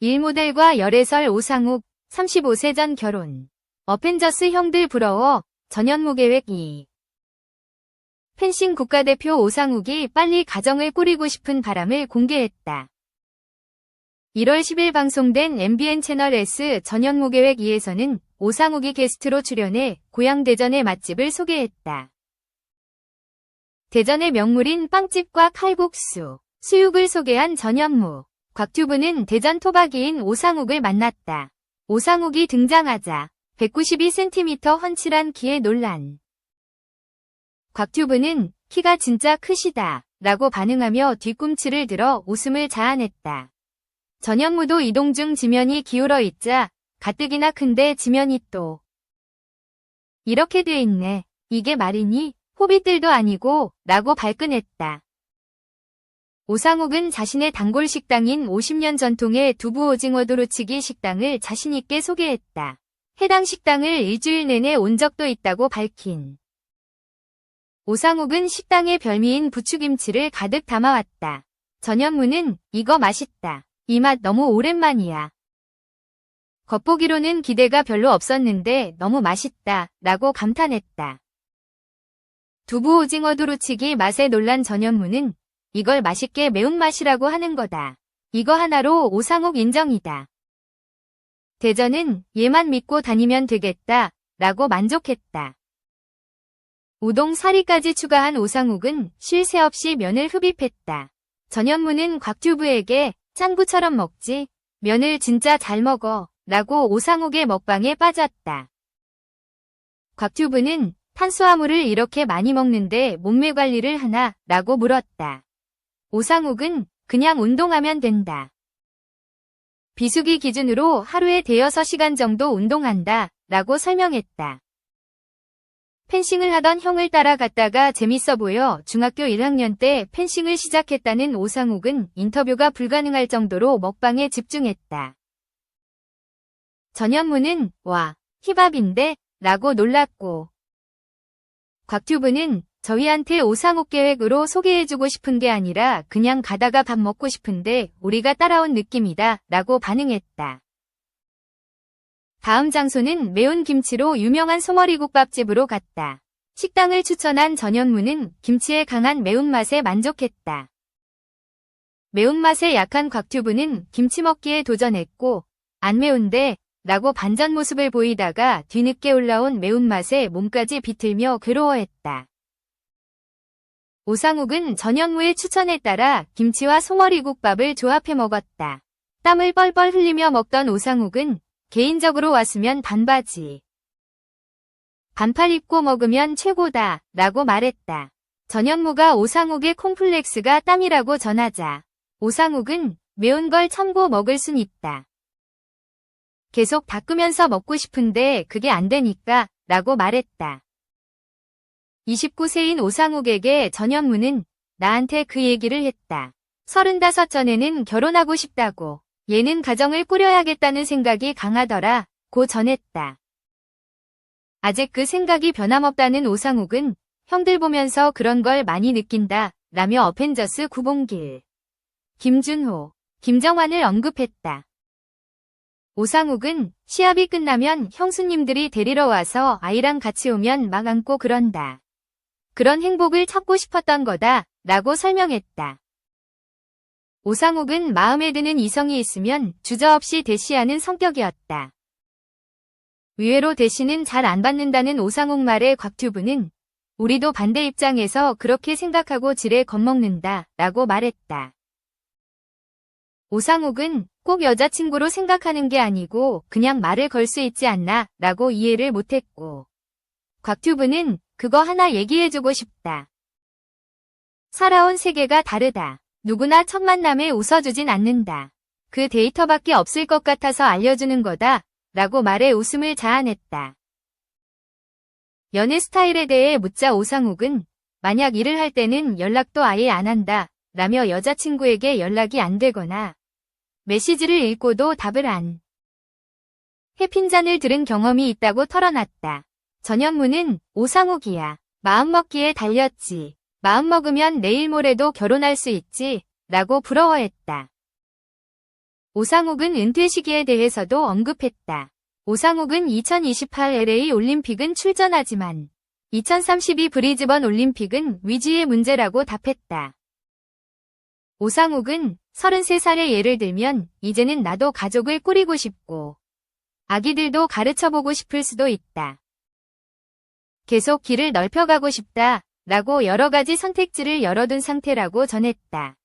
일모델과 열애설 오상욱 35세 전 결혼. 어펜져스 형들 부러워 전현무 계획 2. 펜싱 국가대표 오상욱이 빨리 가정을 꾸리고 싶은 바람을 공개했다. 1월 10일 방송된 MBN 채널 S 전현무 계획 2에서는 오상욱이 게스트로 출연해 고향 대전의 맛집을 소개했다. 대전의 명물인 빵집과 칼국수, 수육을 소개한 전현무. 곽튜브는 대전 토박이인 오상욱을 만났다. 오상욱이 등장하자 192cm 훤칠한 키에 논란. 곽튜브는 키가 진짜 크시다 라고 반응하며 뒤꿈치를 들어 웃음을 자아냈다. 전현무도 이동 중 지면이 기울어 있자 가뜩이나 큰데 지면이 또 이렇게 돼 있네. 이게 말이니? 호빗들도 아니고 라고 발끈했다. 오상욱은 자신의 단골 식당인 50년 전통의 두부 오징어 두루치기 식당을 자신있게 소개했다. 해당 식당을 일주일 내내 온 적도 있다고 밝힌. 오상욱은 식당의 별미인 부추김치를 가득 담아왔다. 전현무는 이거 맛있다. 이 맛 너무 오랜만이야. 겉보기로는 기대가 별로 없었는데 너무 맛있다. 라고 감탄했다. 두부 오징어 두루치기 맛에 놀란 전현무는 이걸 맛있게 매운맛이라고 하는 거다. 이거 하나로 오상욱 인정이다. 대전은 얘만 믿고 다니면 되겠다. 라고 만족했다. 우동 사리까지 추가한 오상욱은 쉴 새 없이 면을 흡입했다. 전현무는 곽튜브에게 짱구처럼 먹지. 면을 진짜 잘 먹어. 라고 오상욱의 먹방에 빠졌다. 곽튜브는 탄수화물을 이렇게 많이 먹는데 몸매 관리를 하나? 라고 물었다. 오상욱은 그냥 운동하면 된다. 비수기 기준으로 하루에 대여섯 시간 정도 운동한다. 라고 설명했다. 펜싱을 하던 형을 따라갔다가 재밌어 보여 중학교 1학년 때 펜싱을 시작했다는 오상욱은 인터뷰가 불가능할 정도로 먹방에 집중했다. 전현무는 와, 힙합인데? 라고 놀랐고 곽튜브는 저희한테 오상욱 계획으로 소개해주고 싶은 게 아니라 그냥 가다가 밥 먹고 싶은데 우리가 따라온 느낌이다 라고 반응했다. 다음 장소는 매운 김치로 유명한 소머리국밥집으로 갔다. 식당을 추천한 전현무는 김치의 강한 매운맛에 만족했다. 매운맛에 약한 곽튜브는 김치 먹기에 도전했고 안 매운데 라고 반전 모습을 보이다가 뒤늦게 올라온 매운맛에 몸까지 비틀며 괴로워했다. 오상욱은 전현무의 추천에 따라 김치와 소머리국밥을 조합해 먹었다. 땀을 뻘뻘 흘리며 먹던 오상욱은 개인적으로 왔으면 반바지. 반팔 입고 먹으면 최고다 라고 말했다. 전현무가 오상욱의 콤플렉스가 땀이라고 전하자 오상욱은 매운 걸 참고 먹을 순 있다. 계속 닦으면서 먹고 싶은데 그게 안 되니까 라고 말했다. 29세인 오상욱에게 전현무는 나한테 그 얘기를 했다. 35 전에는 결혼하고 싶다고. 얘는 가정을 꾸려야겠다는 생각이 강하더라. 고 전했다. 아직 그 생각이 변함없다는 오상욱은 형들 보면서 그런 걸 많이 느낀다. 라며 어펜져스 구봉길. 김준호, 김정환을 언급했다. 오상욱은 시합이 끝나면 형수님들이 데리러 와서 아이랑 같이 오면 막 안고 그런다. 그런 행복을 찾고 싶었던 거다. 라고 설명했다. 오상욱은 마음에 드는 이성이 있으면 주저없이 대시하는 성격이었다. 의외로 대시는 잘 안 받는다는 오상욱 말에 곽튜브는 우리도 반대 입장에서 그렇게 생각하고 지레 겁먹는다. 라고 말했다. 오상욱은 꼭 여자친구로 생각하는 게 아니고 그냥 말을 걸 수 있지 않나 라고 이해를 못했고 곽튜브는 그거 하나 얘기해주고 싶다. 살아온 세계가 다르다. 누구나 첫 만남에 웃어주진 않는다. 그 데이터밖에 없을 것 같아서 알려주는 거다. 라고 말해 웃음을 자아냈다. 연애 스타일에 대해 묻자 오상욱은 만약 일을 할 때는 연락도 아예 안 한다. 라며 여자친구에게 연락이 안 되거나 메시지를 읽고도 답을 안. 해핀잔을 들은 경험이 있다고 털어놨다. 전현무는 오상욱이야. 마음먹기에 달렸지. 마음먹으면 내일 모레도 결혼할 수 있지. 라고 부러워했다. 오상욱은 은퇴 시기에 대해서도 언급했다. 오상욱은 2028 LA 올림픽은 출전하지만 2032 브리즈번 올림픽은 위지의 문제라고 답했다. 오상욱은 33살의 예를 들면 이제는 나도 가족을 꾸리고 싶고 아기들도 가르쳐보고 싶을 수도 있다. 계속 길을 넓혀가고 싶다 라고 여러 가지 선택지를 열어둔 상태라고 전했다.